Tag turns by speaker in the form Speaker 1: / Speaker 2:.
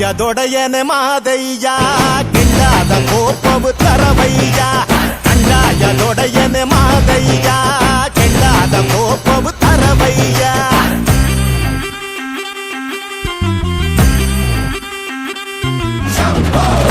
Speaker 1: மாயதொடையன மாதையா கில்லாத கோப்பவு தரவையா கண்ணாயதொடையன மாதையா கில்லாத கோப்பவு தரவையா Shampoo!